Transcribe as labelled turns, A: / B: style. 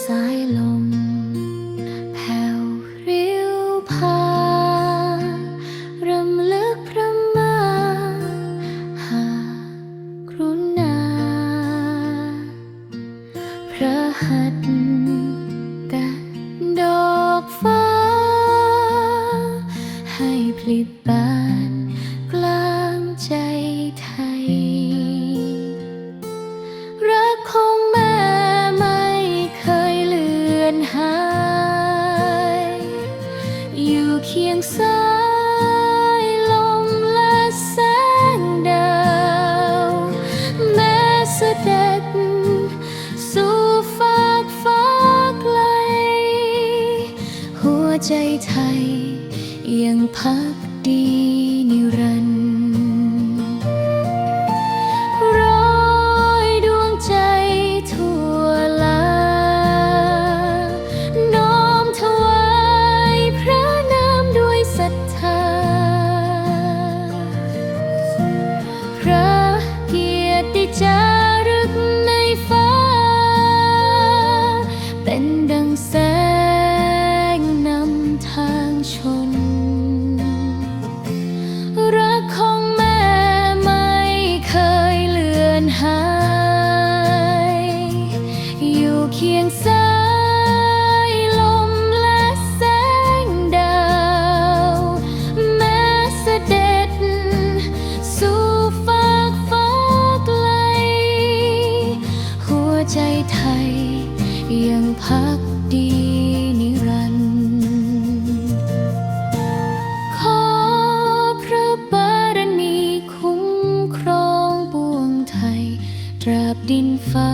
A: สายลม แผ่วริ้วพารำลึกพระมาหากรุณา พระหัตถ์แต่ดอกฟ้า ให้พลิบาน หาย อยู่เคียงซ้ายลมและแสงดาว แม้เสด็จสู่ฟากฟ้าไกล หัวใจไทยยังพักดี แสงนำทางชน รักของแม่ไม่เคยเลือนหาย อยู่เคียงซ้ายลมและแสงดาว แม้เสด็จ สู่ฟากฟ้าไกล หัวใจไทยยังพัก ดีนิรันดร์ขอพระบารมีคุ้มครองปวงไทย ตราบดินฟ้า